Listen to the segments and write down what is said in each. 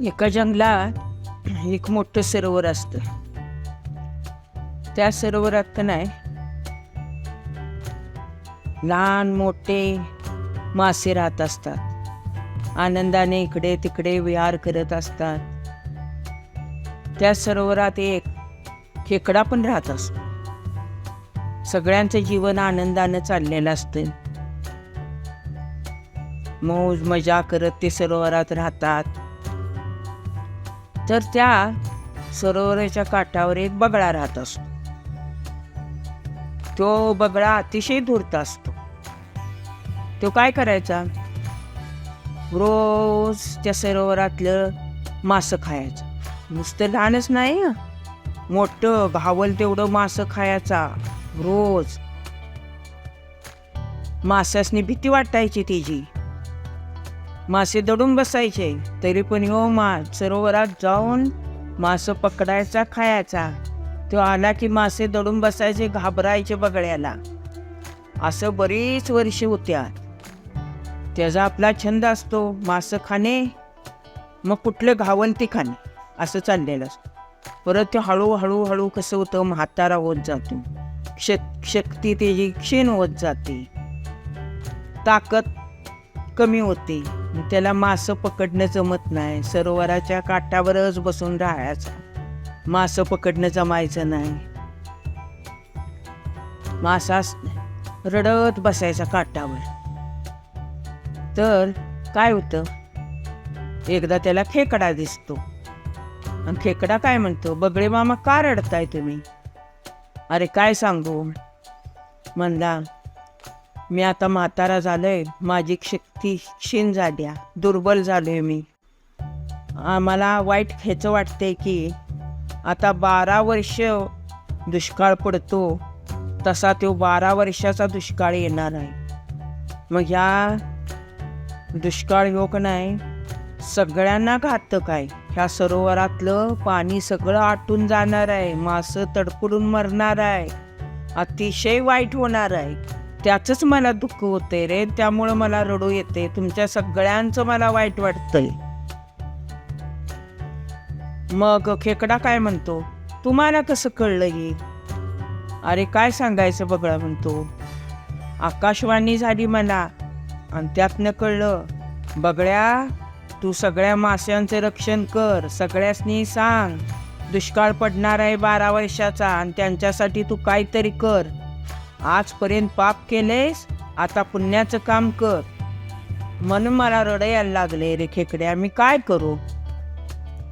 एका जंगलात एक मोठं सरोवर असतं. त्या सरोवरात तर नाही लहान मोठे मासे राहत असतात. आनंदाने इकडे तिकडे विहार करत असतात. त्या सरोवरात एक खेकडा पण राहत असतो सगळ्यांचं जीवन आनंदानं चाललेलं असतं मौज मजा करत ते सरोवरात राहतात. तर त्या सरोवराच्या काठावर एक बगळा राहत असतो. तो बगळा अतिशय धूर्त असतो. तो काय करायचा? रोज त्या सरोवरातलं मासं खायचं. नुसतं लहानच नाही? मोठं भावल तेवढं मासं खायचा रोज. मासासनी भीती वाटायची तिची. मासे दडून बसायचे तरी पण हो मा सरोवरात जाऊन मासं पकडायचा खायचा. तो आला की मासे दडून बसायचे घाबरायचे बगड्याला असं बरीच वर्ष होत्या. त्याचा आपला छंद असतो मासं खाणे. मग कुठलं घावंती ते खाणे? असं चाललेलं असतं. परत ते हळूहळू हळू कसं होतं म्हातारा होत जातो. शक शक्ती त्याची क्षीण होत जाते. ताकद कमी होते. त्याला मासं पकडणं जमत नाही. सरोवराच्या काठावरच बसून राहायचं. मासं पकडणं जमायचं नाही. मासा रडत बसायचा काठावर. तर काय होतं? एकदा त्याला खेकडा दिसतो. आणि खेकडा काय म्हणतो? बगडे मामा का रडताय तुम्ही? अरे काय सांगू? म्हणला मी आता म्हातारा झालोय. माझी शक्ती क्षीण झाल्या. दुर्बल झालोय मी. आम्हाला वाईट ह्याचं वाटते की आता बारा वर्ष दुष्काळ पडतो. तसा तो बारा वर्षाचा दुष्काळ येणार आहे. मग ह्या दुष्काळ योग नाही. सगळ्यांना घातक आहे. ह्या सरोवरातलं पाणी सगळं आटून जाणार आहे. मासं तडफडून मरणार आहे. अतिशय वाईट होणार आहे. त्याचंच मला दुःख होते रे. त्यामुळं मला रडू येते तुमच्या सगळ्यांचं मला वाईट वाटतंय. मग खेकडा काय म्हणतो? तुम्हाला कसं कळलं हे? अरे काय सांगायचं बगळा म्हणतो. आकाशवाणी झाली मला. आणि त्यातनं कळलं बगड्या तू सगळ्या माशांचे रक्षण कर सगळ्यासनी सांग. दुष्काळ पडणार आहे बारा वर्षाचा आणि त्यांच्यासाठी तू काहीतरी कर. आजपर्यंत पाप केलेस आता पुण्याचं काम कर. म्हणून मला रड यायला लागले रे खेकड्या मी काय करू?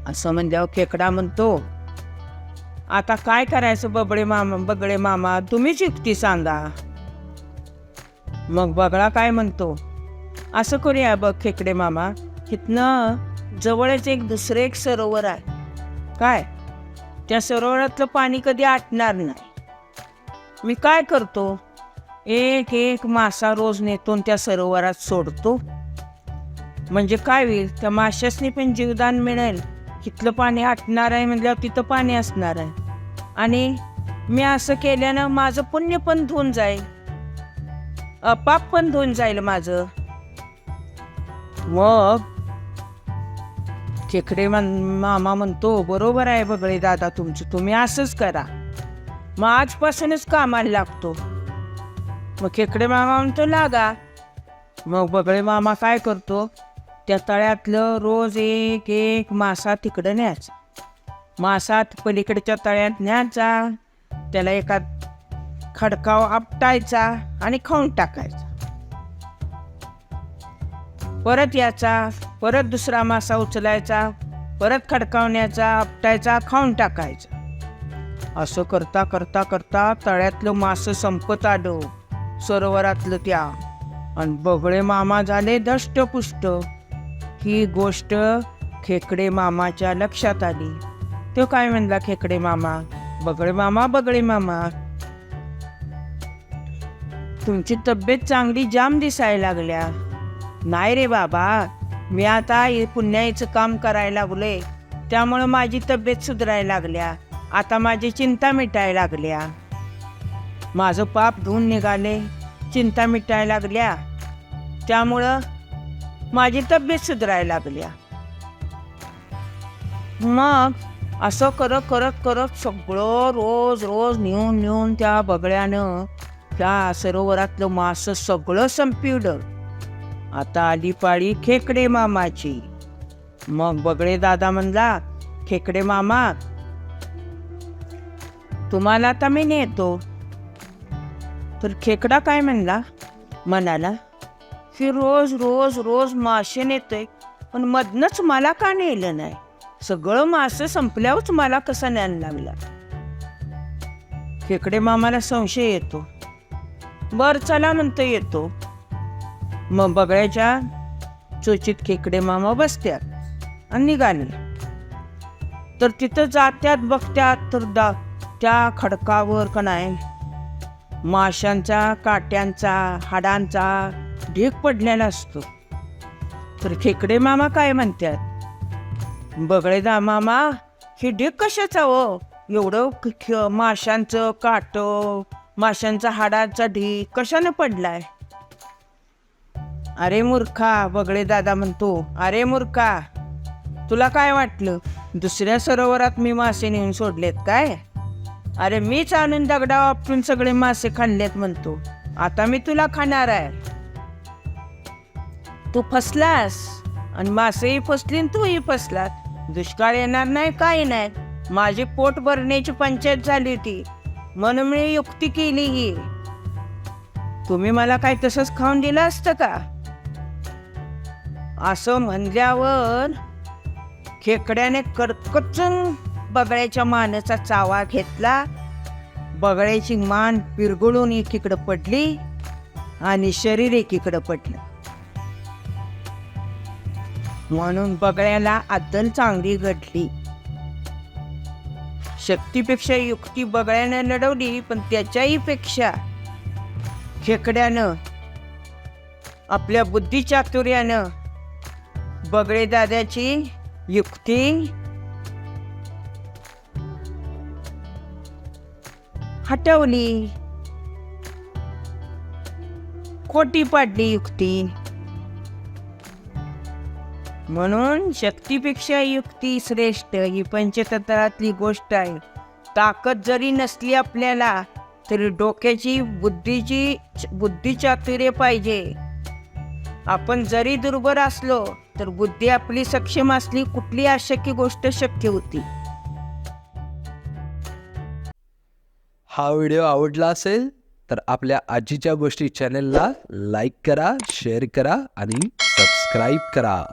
असं म्हणल्यावर खेकडा म्हणतो आता काय करायचं बबडे मामा बगडे मामा तुम्हीच युक्ती सांगा. मग बगळा काय म्हणतो असं करूया बघ खेकडे मामा इथनं जवळच एक दुसरं एक सरोवर आहे. काय? त्या सरोवरातलं पाणी कधी आटणार नाही. मी काय करतो? एक एक मासा रोज नेतो त्या सरोवरात सोडतो. म्हणजे काय होईल? त्या माशासनी पण जीवदान मिळेल. तिथलं पाणी आटणार आहे म्हटल्यावर तिथं पाणी असणार आहे. आणि मी असं केल्यानं माझं पुण्य पण धुवून जाईल. अ, पाप पण धुवून जाईल माझं. मग खेकडे म्हण मामा म्हणतो बरोबर आहे बगळे दादा तुमचं तुम्ही असंच करा. मग आजपासूनच कामाला लागतो. मग खेकडे मामा म्हणतो लागा. मग बगळे मामा काय करतो त्या तळ्यातलं रोज एक एक मासा तिकडं न्यायचा. मासा पलीकडच्या तळ्यात न्यायचा त्याला एका खडकाव आपटायचा आणि खाऊन टाकायचा. परत याचा परत दुसरा मासा उचलायचा परत खडकावण्याचा आपटायचा खाऊन टाकायचा. असं करता करता करता तळ्यातलं मासं संपत आलं. सरोवरातलं त्या. आणि बगळे मामा झाले दष्टपुष्ट. ही गोष्ट खेकडे मामाच्या लक्षात आली. तो काय म्हणला खेकडे मामा? बगळे मामा बगळे मामा. तुमची तब्येत चांगली जाम दिसायला लागल्या. नाही रे बाबा मी आता पुण्याईचं काम करायला लागलोय. त्यामुळं माझी तब्येत सुधारायला लागल्या. आता माझी चिंता मिटायला लागल्या. माझं पाप धुवून निघाले चिंता मिटायला लागल्या. त्यामुळं माझी तब्येत सुधारायला लागल्या. मग असं करत करत करत सगळं रोज रोज नेऊन नेऊन त्या बगड्यानं त्या सरोवरातलं मासं सगळं संपिवलं. आता आली पाळी खेकडे मामाची. मग बगडे दादा म्हणला खेकडे मामा तुम्हाला आता मी नेतो. तर खेकडा काय म्हणला? म्हणाला की रोज रोज रोज मासे नेतोय पण मधनच मला का नेलं नाही? सगळं मासे संपल्यावरच मला कसा न्यायला लागला? खेकडे मामाला संशय येतो. बर चला म्हणतो येतो. मग बगळ्याच्या चोचीत खेकडे मामा बसत्यात आणि निघाले. तर तिथं जात्यात बघत्यात तर दा त्या खडकावर का नाही माशांचा काट्यांचा हाडांचा ढीक पडलेला असतो. तर खेकडे मामा काय म्हणतात बगळेदा मामा हे ढीक कशाचा हो? एवढं माशांचं काट माशांचा हाडांचा ढीक कशानं पडलाय? अरे मूर्खा बगळे दादा म्हणतो अरे मूर्खा तुला काय वाटलं? दुसऱ्या सरोवरात मी मासे नेऊन सोडलेत काय? अरे मीच आणून दगडा वापरून सगळे मासे खाल्लेत म्हणतो. आता मी तुला खाणार आहे. तू फसलास. आणि मासेही फसली तूही फसलात दुष्काळ येणार नाही काही नाही. माझी पोट भरण्याची पंचायत झाली होती. म्हणून मी युक्ती केली ही. तुम्ही मला काय तसंच खाऊन दिलं असतं का? असं म्हणल्यावर खेकड्याने करकचून बगड्याच्या मानेचा चावा घेतला. बगड्याची मान पिरगळून एकीकडं पडली आणि शरीर एकीकडं पडलं. म्हणून बगड्याला अद्दल चांगली घडली. शक्तीपेक्षा युक्ती बगड्याने लढवली पण त्याच्याही पेक्षा खेकड्यानं आपल्या बुद्धिचातुर्यानं बगळे दादाची युक्ती. हटवली. खोटी पाडली युक्ती. म्हणून शक्तीपेक्षा युक्ती श्रेष्ठ ही पंचतंत्रातली गोष्ट आहे. ताकद जरी नसली आपल्याला तरी डोक्याची बुद्धीची बुद्धिचातुर्य पाहिजे. आपण जरी दुर्बल असलो तर बुद्धी आपली सक्षम असली कुठली अशक्य गोष्ट शक्य होती? हा व्हिडिओ आवडला असेल तर आपल्या आजीच्या गोष्टी चॅनेलला लाईक करा शेअर करा आणि सबस्क्राईब करा.